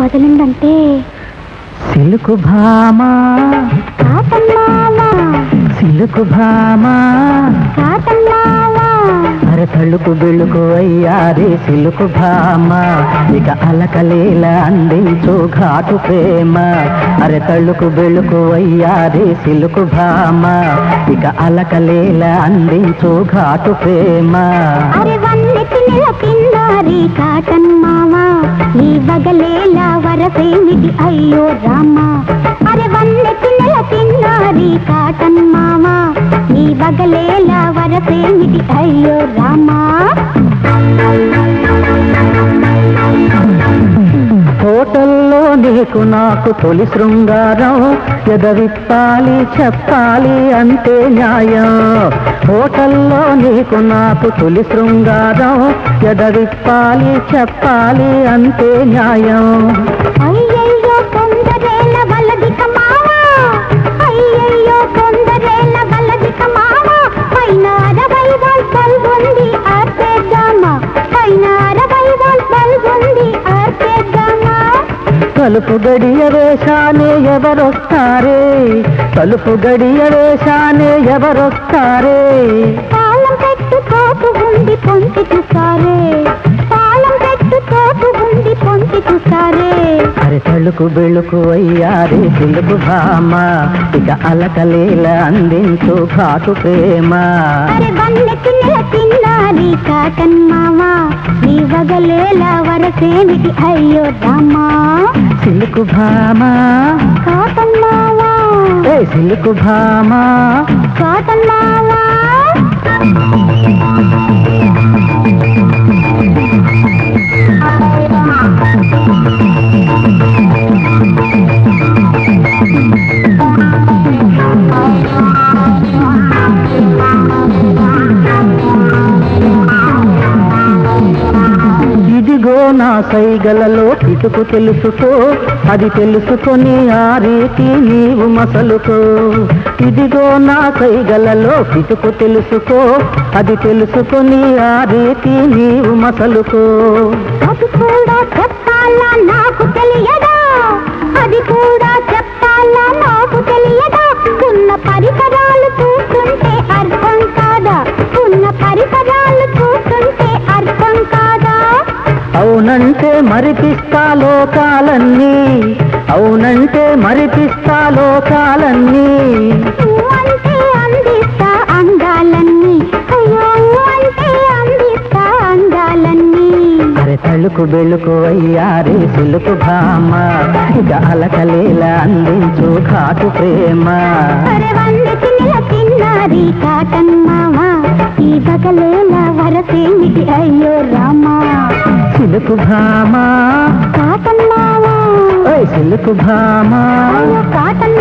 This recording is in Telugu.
వదిలిందంటే సిలుకు భామా. సిలుకు భామా. తలుకు అయ్యారే సిలుకు భామ. ఇక అలకలీల అందించు ఘాటు ప్రేమ. అరే తలుకు అయ్యారే సిలుకు భామ. ఇక అలకలీల అందించు ఘాటు ప్రేమ. అరే కాటన్ మావా ఈ వగలేలా వరసేమిటి? అయ్యో రామా. అరే వన్నెతి నెల కిందారి కాటన్ మావా ఈ వగలేలా వరసేమిటి? నీకు నాకు తొలి శృంగారం. ఎదవిప్పాలి చెప్పాలి అంతే న్యాయం. హోటల్లో నీకు నాకు తొలి శృంగారం. ఎదవిప్పాలి చెప్పాలి అంతే న్యాయం. తలుపు గడియ వేషానే ఎవరొస్తారే? తలుపు గడియ వేషానే ఎవరొస్తారే? తాళం పెట్టు తోపు ఉంది పొంచి చూసారే. తాళం పెట్టు తోపు ఉంది పొంచి చూసారే. అరే తలుకు బెళుకు అయ్యారే తెలుగు భామ. ఇక అలకలీల అందించు ఘాటు ప్రేమ. అరే వన్నెకి తిన్నారి కాటన్ మావా. నీ వగలేలా వరసేమిటి అయ్యో రామా సిలుకు భామ. కాటన్ మావా ఏ సిలుకు భామ. కాటన్ మావా నా సైగలలో పిటుకు తెలుసుకో అది తెలుసుకొని ఆ రీతి నీవు మసలుకో. ఇదిగో నా సైగలలో పిటుకు తెలుసుకో అది తెలుసుకొని ఆ రీతి నీవు మసలుకో. నాకు అవునంటే మరిపిస్తా లోకాలన్నీ. అవునంటే మరిపిస్తా లోకాలన్నీ. తలుకు బెళుకు అయ్యారే సిలుకు భామ. ఇక అలకలేలా అందించు ఘాటు ప్రేమ. కాటన్ మావా ఈ బగలేల వరసేమిటి? అయ్యో రామా. సిలుకు భామ కాటన్ మావా సిలుకు భామ కాటన్